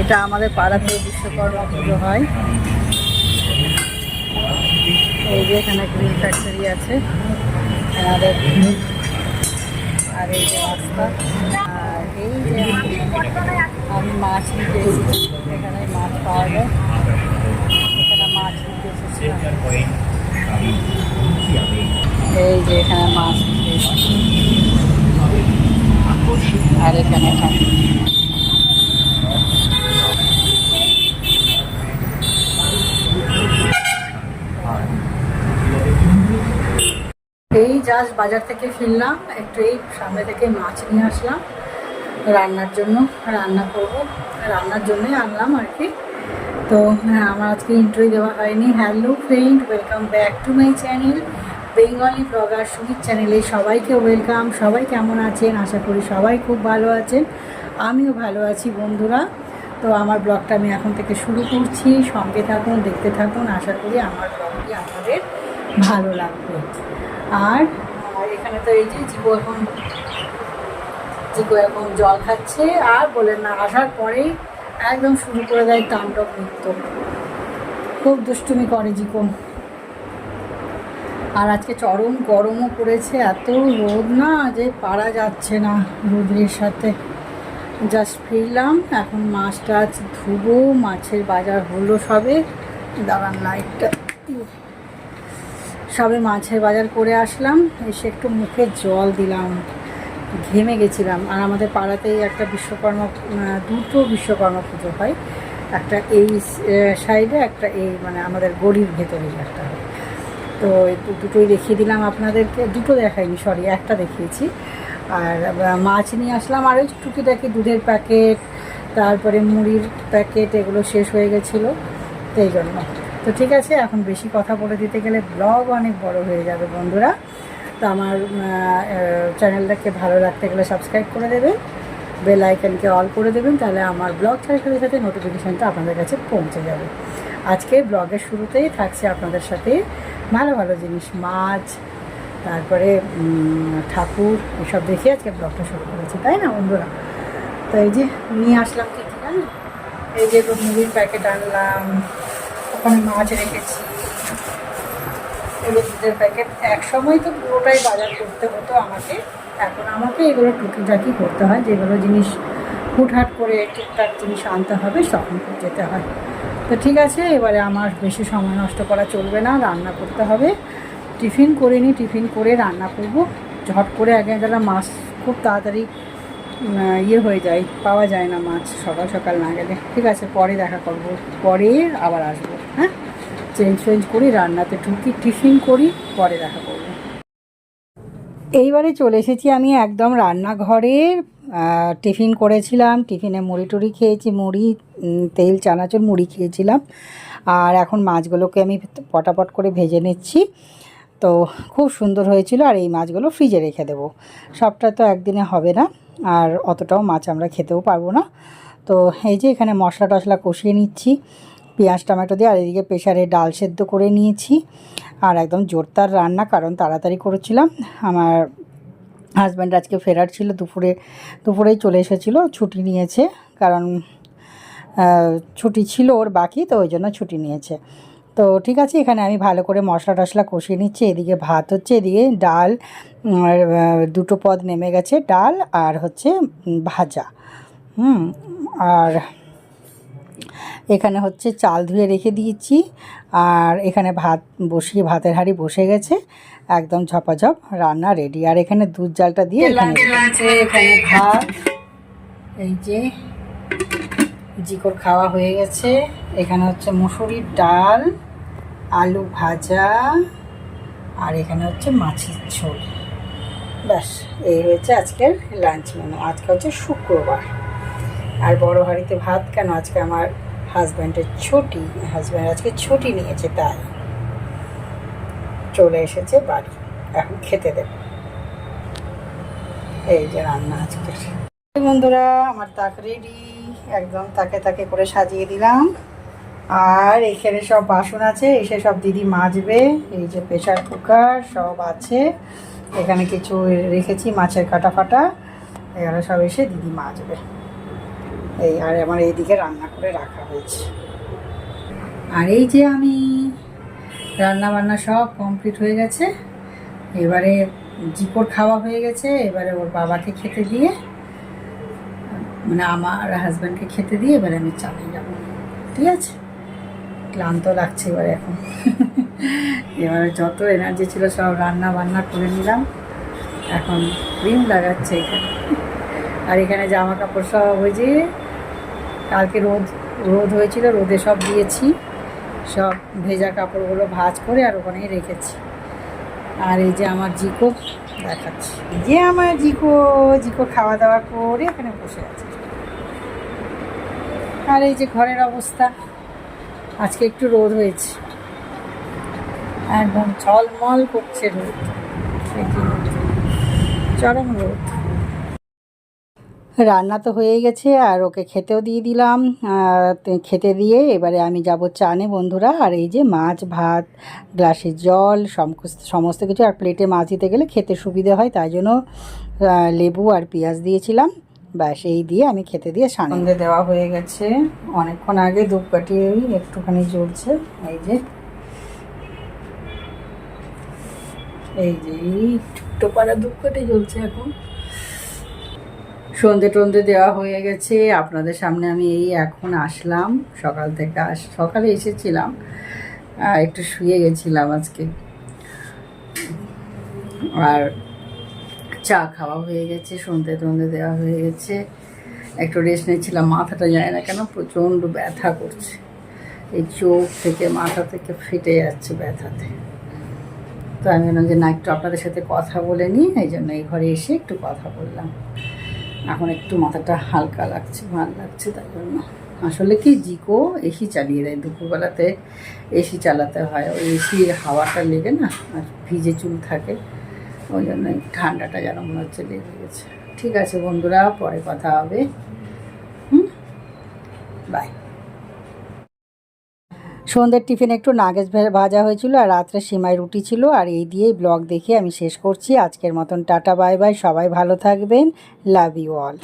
এটা আমাদের পাড়াতে বিশ্বকর্মা পুজো হয়। এই যে এখানে গ্রিল ফ্যাক্টরি আছে। আমাদের আর এই যে রাস্তা। আর এই যে আমি মাছ নিতে এসেছি, এখানে মাছ পাওয়া যায়। এখানে মাছ নিতে এসেছিলাম এই যে এখানে মাছ নিতে এসেছি। আর এখানে এখানে এই জাস্ট বাজার থেকে ফিরলাম, একটু এই সামনে থেকে মাছ নিয়ে আসলাম, রান্নার জন্য রান্না করব। রান্নার জন্যই আনলাম আর কি। তো হ্যাঁ আমার আজকে ইন্টারভিউ দেওয়া হয়নি। Hello friend welcome back to my channel Bengali blogger Sumit চ্যানেলে সবাইকে ওয়েলকাম সবাই কেমন আছেন? আশা করি সবাই খুব ভালো আছেন। আমিও ভালো আছি বন্ধুরা। তো, আমার ব্লগটা আমি এখন থেকে শুরু করছি। সঙ্গে থাকুন, দেখতে থাকুন। আশা করি আমার ব্লগটি আপনাদের ভালো লাগবে। আর আর এখানে তো এই যে জিকো এখন জিকো এখন জল খাচ্ছে আর বলেন না, আসার পরেই একদম শুরু করে দেয় তাণ্ডব নৃত্য। খুব দুষ্টুমি করে জিকো আর আজকে চরম গরমও পড়েছে, এত রোদ না যে পারা যাচ্ছে না রোদের সাথে। জাস্ট ফিরলাম, এখন মাছ টাছ ধুবো, মাছের বাজার হলো সবে। দাঁড়ান লাইটটা সবে মাছের বাজার করে আসলাম, এসে একটু মুখে জল দিলাম, ঘেমে গেছিলাম। আর আমাদের পাড়াতেই একটা বিশ্বকর্মা দুটো বিশ্বকর্মা পুজো হয়। একটা এই সাইডে, একটা এই মানে আমাদের গড়ির ভেতরে একটা হয়। তো দুটোই দেখিয়ে দিলাম আপনাদেরকে। দুটো দেখাইনি সরি একটা দেখিয়েছি। আর মাছ নিয়ে আসলাম। আর ওই টুকিটাকি দুধের প্যাকেট, তারপরে মুড়ির প্যাকেট, এগুলো শেষ হয়ে গেছিল। এই জন্য। তো ঠিক আছে, এখন বেশি কথা বলে দিতে গেলে ব্লগ অনেক বড় হয়ে যাবে বন্ধুরা। তো আমার চ্যানেলটাকে ভালো রাখতে গেলে সাবস্ক্রাইব করে দেবেন বেল আইকনকে অল করে দেবেন, তাহলে আমার ব্লগ ছাড়ার সাথে সাথে নোটিফিকেশানটা আপনাদের কাছে পৌঁছে যাবে। আজকে ব্লগের শুরুতেই থাকছে আপনাদের সাথে ভালো ভালো জিনিস, মাছ, তারপরে ঠাকুর, এসব দেখে আজকে ব্লগটা শুরু করেছি, তাই না বন্ধুরা? তো এই যে নিয়ে আসলাম কি এই যে মুড়ির প্যাকেট আনলাম ওখানে মাছ রেখেছি। এগুলো দুধের প্যাকেট এক সময় তো পুরোটাই বাজার করতে হতো আমাকে। এখন আমাকে এগুলো টুকিটাকি করতে হয়, যেগুলো জিনিস হুটহাট করে টুকটাক জিনিস আনতে হবে, তখন যেতে হয়। তো ঠিক আছে, এবারে আমার বেশি সময় নষ্ট করা চলবে না, রান্না করতে হবে। টিফিন করে নিই টিফিন করে রান্না করব। ঝট করে আগে যারা মাছ খুব তাড়াতাড়ি ইয়ে হয়ে যায়, পাওয়া যায় না মাছ সকাল সকাল না গেলে। ঠিক আছে, পরে দেখা করব, পরে আবার আসব। হ্যাঁ? চেঞ্জ ফেঞ্জ করি রান্নাতে ঢুকি টিফিন করি পরে দেখা করব। এইবারে চলে এসেছি আমি একদম রান্নাঘরের আহ, টিফিন করেছিলাম টিফিনে মুড়ি টুড়ি খেয়েছি মুড়ি তেল চানাচুর মুড়ি খেয়েছিলাম। আর এখন মাছগুলোকে আমি পটাপট করে ভেজে নিচ্ছি। তো খুব সুন্দর হয়েছিল আর এই মাছগুলো ফ্রিজে রেখে দেবো। সবটা তো একদিনে হবে না আর অতটাও মাছ আমরা খেতেও পারব না। তো এই যে এখানে মশলা টশলা কষিয়ে নিচ্ছি। পেঁয়াজ, টমেটো দিয়ে আর এদিকে প্রেশারে ডাল সেদ্ধ করে নিয়েছি। আর একদম জোরদার রান্না, কারণ তাড়াতাড়ি করেছিলাম। আমার হাজব্যান্ড আজকে ফেরার ছিল, দুপুরে, দুপুরেই চলে এসেছিল, ছুটি নিয়েছে, কারণ ছুটি ছিল ওর বাকি, তো ওই জন্য ছুটি নিয়েছে। তো ঠিক আছে, এখানে আমি ভালো করে মশলা টশলা কষিয়ে নিচ্ছি, এদিকে ভাত হচ্ছে, এদিকে ডাল দুটো পদ নেমে গেছে, ডাল আর হচ্ছে ভাজা। হুম, আর এখানে হচ্ছে চাল ধুয়ে রেখে দিয়েছি। আর এখানে ভাত বসিয়ে ভাতের হাঁড়ি বসে গেছে। একদম ঝপাঝপ রান্না রেডি আর এখানে দুধ জালটা দিয়ে এখানে এখানে ভাত। এই যে জিকর খাওয়া হয়ে গেছে। এখানে হচ্ছে মুসুরির ডাল আলু ভাজা আর এখানে হচ্ছে মাছের ঝোল। ব্যাস এই হয়েছে আজকের লাঞ্চ মেনু আজকে হচ্ছে শুক্রবার। আর বড় হাঁড়িতে ভাত কেন? আজকে আমার হাজব্যান্ডের ছুটি। হাজব্যান্ড আজকে ছুটি নিয়েছে, তাই চলে এসেছে বাড়ি। এখন খেতে দেব। এই যে রান্না আজকের। বন্ধুরা, আমার তাক রেডি একদম তাকে তাকে করে সাজিয়ে দিলাম। আর এখানে সব বাসন আছে, এসে সব দিদি মাজবে। এই যে প্রেশার কুকার, সব আছে। এখানে কিছু রেখেছি, মাছের কাটা ফাটা এগুলো সব এসে দিদি মাজবে। এই আর আমার এইদিকে রান্না করে রাখা হয়েছে। আর এই যে আমি রান্না বান্না সব কমপ্লিট হয়ে গেছে। এবারে জিপোর খাওয়া হয়ে গেছে, এবারে ওর বাবাকে খেতে দিয়ে মানে আমার হাজব্যান্ডকে খেতে দিয়ে এবারে আমি চালিয়ে যাব। ঠিক আছে? ক্লান্ত লাগছে এবারে এখন। এবারে যত এনার্জি ছিল সব রান্না বান্না করে নিলাম। এখন ক্রিম লাগাচ্ছে এখানে। আর এখানে জামা কাপড় সব ওই যে কালকে রোদ রোদ হয়েছিল, রোদে সব দিয়েছি। সব ভেজা কাপড়গুলো ভাজ করে আর ওখানেই রেখেছি। আর এই যে আমার জিকো, দেখাচ্ছি। যে আমার জিকো জিকো খাওয়া দাওয়া করে এখানে বসে আছে। আর এই যে ঘরের অবস্থা, আজকে একটু রোদ হয়েছে। একদম ঝলমল করছে রোদ। চরম রোদ। রান্না তো হয়েই গেছে, আর ওকে খেতেও দিয়ে দিলাম। খেতে দিয়ে এবারে আমি যাব চানে বন্ধুরা, আর এই যে মাছ, ভাত গ্লাসে জল সমস্ত কিছু, আর প্লেটে মাছ দিতে গেলে খেতে সুবিধে হয়, তাই জন্য লেবু আর পেঁয়াজ দিয়েছিলাম। ব্যাস, এই দিয়ে আমি খেতে দিয়ে সানন্দে দেওয়া হয়ে গেছে। অনেকক্ষণ আগে ধূপকাঠি ওই একটুখানি জ্বলছে, এই যে। এই যে, এই ছোট্ট পাড়া ধূপকাঠি জ্বলছে এখন। সন্ধে টন্ধে দেওয়া হয়ে গেছে। আপনাদের সামনে আমি এই এখন আসলাম। সকাল থেকে আস, সকালে এসেছিলাম। একটু শুয়ে গেছিলাম আজকে। আর চা খাওয়া হয়ে গেছে, সন্ধে টন্ধে দেওয়া হয়ে গেছে। একটু রেস্ট নিচ্ছিলাম, মাথাটা যায় না কেন প্রচণ্ড ব্যথা করছে। এই চোখ থেকে, মাথা থেকে ফেটে যাচ্ছে ব্যথাতে। তো আমি বললাম যে না, একটু আপনাদের সাথে কথা বলে নিই। এই জন্য এই ঘরে এসে একটু কথা বললাম। এখন একটু মাথাটা হালকা লাগছে, ভালো লাগছে, তাই জন্য। আসলে কি, জিকো এসি চালিয়ে দেয়। দুপুরবেলাতে এসি চালাতে হয়। ওই এসির হাওয়াটা লেগে না, আর ভিজে চুল থাকে, ওই জন্য ঠান্ডাটা যেন মনে হচ্ছে লেগে গেছে। ঠিক আছে বন্ধুরা, পরে কথা হবে। হুম? বাই সন্ধ্যের টিফিন একটু নাগেজ ভাজা হয়েছিল আর রাত্রে সিমাই রুটি ছিল। আর এই দিয়েই ব্লগ দেখে আমি শেষ করছি। আজকের মতন টাটা, বাই বাই, সবাই ভালো থাকবেন। Love you all